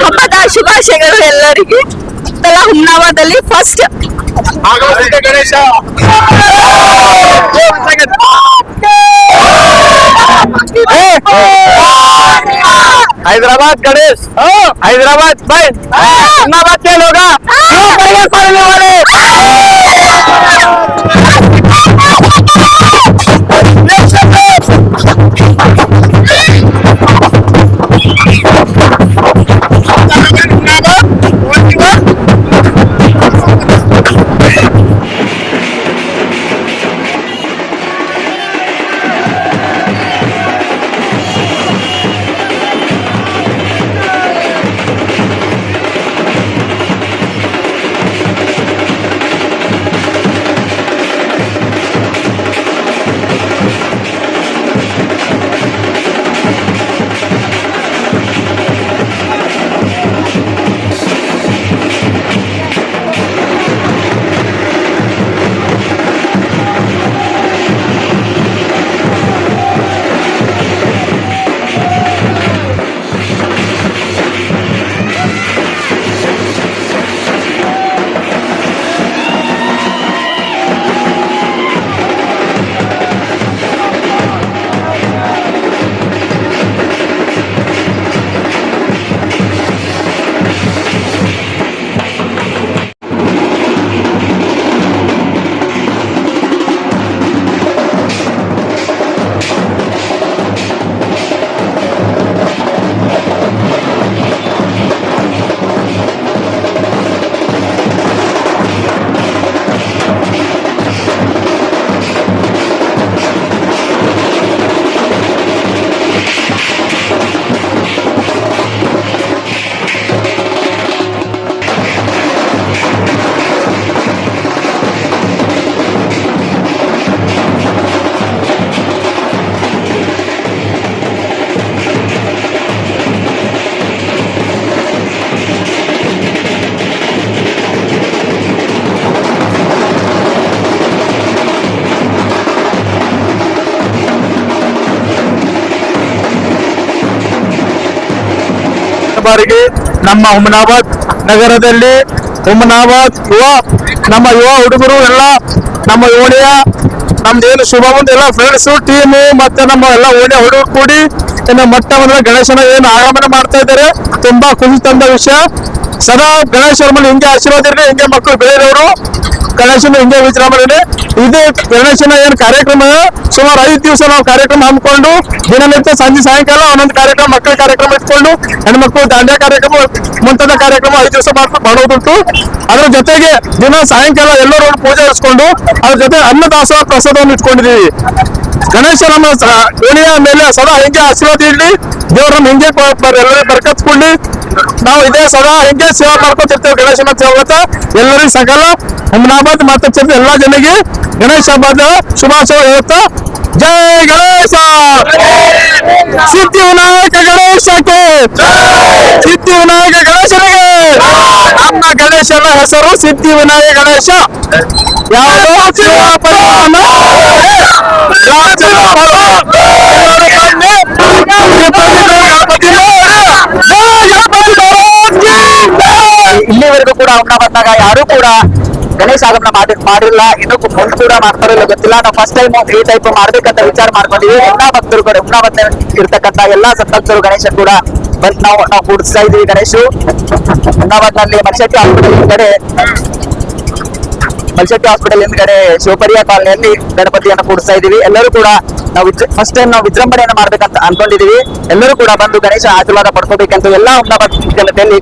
ಹಬ್ಬದ ಶುಭಾಶಯಗಳು ಎಲ್ಲರಿಗೆ ಎಲ್ಲ ಹುಮ್ನಾಬಾದಲ್ಲಿ ಫಸ್ಟ್ ಆಗಮಿಸಿದ ಗಣೇಶ हैदराबाद गणेश हैदराबाद बैन हुम्नाबाद के लोग क्यों करेंगे पढ़ने वाले ಬಾರಿಗೆ ನಮ್ಮ ಹುಮನಾಬಾದ್ ನಗರದಲ್ಲಿ ಹುಮನಾಬಾದ್ ಯುವ, ನಮ್ಮ ಯುವ ಹುಡುಗರು ಎಲ್ಲ, ನಮ್ಮ ಓಣಿಯ, ನಮ್ದೇನು ಶುಭ ಮುಂದೆ ಎಲ್ಲ ಫ್ರೆಂಡ್ಸು ಟೀಮು ಮತ್ತೆ ನಮ್ಮ ಎಲ್ಲ ಓಣಿಯ ಹುಡುಗರು ಕೂಡಿ ಇನ್ನು ಮೊಟ್ಟ ಗಣೇಶನ ಏನು ಆಗಮನ ಮಾಡ್ತಾ ಇದ್ದಾರೆ. ತುಂಬಾ ಖುಷಿ ತಂದ ವಿಷಯ. ಸದಾ ಗಣೇಶರ ಮೇಲೆ ಹಿಂಗೆ ಆಶೀರ್ವಾದ ಇರಲಿ, ಹಿಂಗೆ ಮಕ್ಕಳು ಬೆಳೆಯೋರು. ಗಣೇಶನ ಹಿಂಗೆ ವಿಜೃಂಭಣೆ ಇದು ಗಣೇಶನ ಏನು ಕಾರ್ಯಕ್ರಮ? ಸುಮಾರು ಐದು ದಿವಸ ನಾವು ಕಾರ್ಯಕ್ರಮ ಹಮ್ಮಿಕೊಂಡು, ದಿನನಿತ್ಯ ಸಂಜೆ ಸಾಯಂಕಾಲ ಒಂದೊಂದು ಕಾರ್ಯಕ್ರಮ, ಮಕ್ಕಳ ಕಾರ್ಯಕ್ರಮ ಇಟ್ಕೊಂಡು, ಹೆಣ್ಮಕ್ಳು ದಾಂಡ್ಯ ಕಾರ್ಯಕ್ರಮ, ಮುಂತಾದ ಕಾರ್ಯಕ್ರಮ ಐದು ದಿವಸ ಮಾಡೋದುಂಟು. ಅದ್ರ ಜೊತೆಗೆ ದಿನ ಸಾಯಂಕಾಲ ಎಲ್ಲರೂ ಪೂಜೆ ಇರಿಸ್ಕೊಂಡು ಅದ್ರ ಜೊತೆ ಅನ್ನದಾಸ ಪ್ರಸಾದವನ್ನು ಇಟ್ಕೊಂಡಿದೀವಿ ಗಣೇಶ ನಮ್ಮ ಓಣಿಯ ಮೇಲೆ ಸದಾ ಹಿಂಗೆ ಆಶೀರ್ವಾದ ಇಡ್ಲಿ. ದೇವ್ರ ನಮ್ಮ ಹಿಂಗೆ ಎಲ್ಲರಿಗೂ ಬರ್ಕತ್ ಕೊಡ್ಲಿ ನಾವು ಇದೇ ಸದಾ ಹಿಂಗೆ ಸೇವಾ ಮಾಡ್ಕೊತಿರ್ತೇವೆ ಗಣೇಶನ ಸೇವತ ಎಲ್ಲರಿಗೂ ಸಕಲ ಹುಮ್ನಾಬಾದ್ ಮಾತಾಡ್ತಿರ್ತೇವೆ ಎಲ್ಲಾ ಜನರಿಗೆ ಗಣೇಶ ಹಬ್ಬದ ಶುಭಾಶಯ ಹೇಳ್ತಾ, ಜೈ ಗಣೇಶ! ಸಿದ್ಧಿ ವಿನಾಯಕ ಗಣೇಶಕ್ಕೆ! ಸಿದ್ಧಿ ವಿನಾಯಕ ಗಣೇಶನಿಗೆ! ನಮ್ಮ ಗಣೇಶನ ಹೆಸರು ಸಿದ್ಧಿ ವಿನಾಯಕ ಗಣೇಶ. ಯಾವ ಶಿವ ಪರಿವಾರನ ಇಲ್ಲಿವರೆಗೂ ಕೂಡ ಬಂದಾಗ ಯಾರು ಕೂಡ ಗಣೇಶ ಆಗಮನ ಮಾಡಿ ಮಾಡಿಲ್ಲ. ಇನ್ನೂ ಮುಂದೆ ಕೂಡ ಮಾಡ್ತಾರೋ ಇಲ್ಲ ಗೊತ್ತಿಲ್ಲ. ನಾವು ಫಸ್ಟ್ ಟೈಮ್ ಈ ಟೈಪ್ ಮಾಡ್ಬೇಕಂತ ವಿಚಾರ ಮಾಡ್ಕೊಂಡಿವಿ ಎಲ್ಲಾ ಭಕ್ತರು ಕೂಡ ಹುಮ್ನಾಬಾದ್ ಇರ್ತಕ್ಕಂತ ಎಲ್ಲಾ ಸದ್ಭಕ್ತರು ಗಣೇಶ ಕೂಡ ಬಂದ್ ನಾವು ನಾವು ಕೂಡಿಸ್ತಾ ಇದೀವಿ ಗಣೇಶು. ಹುಮ್ನಾಬಾದ್ನಲ್ಲಿ ಹಾಸ್ಪಿಟಲ್ ಹಿಂದ್ಗಡೆ ಮಲ್ಶೆಟ್ಟಿ ಹಾಸ್ಪಿಟಲ್ ಹಿಂದ್ಗಡೆ ಶಿವಪರಿಯ ಕಾಲನಿಯಲ್ಲಿ ಗಣಪತಿಯನ್ನು ಕೂಡಿಸ್ತಾ ಇದೀವಿ ಎಲ್ಲರೂ ಕೂಡ ನಾವು ಫಸ್ಟ್ ಟೈಮ್ ನಾವು ವಿಜೃಂಭಣೆಯನ್ನು ಮಾಡ್ಬೇಕಂತ ಅನ್ಕೊಂಡಿದೀವಿ ಎಲ್ಲರೂ ಕೂಡ ಬಂದು ಗಣೇಶ ಆಶೀರ್ವಾದ ಪಡ್ಕೋಬೇಕಂತ ಎಲ್ಲಾ ಜನತೆಯಲ್ಲಿ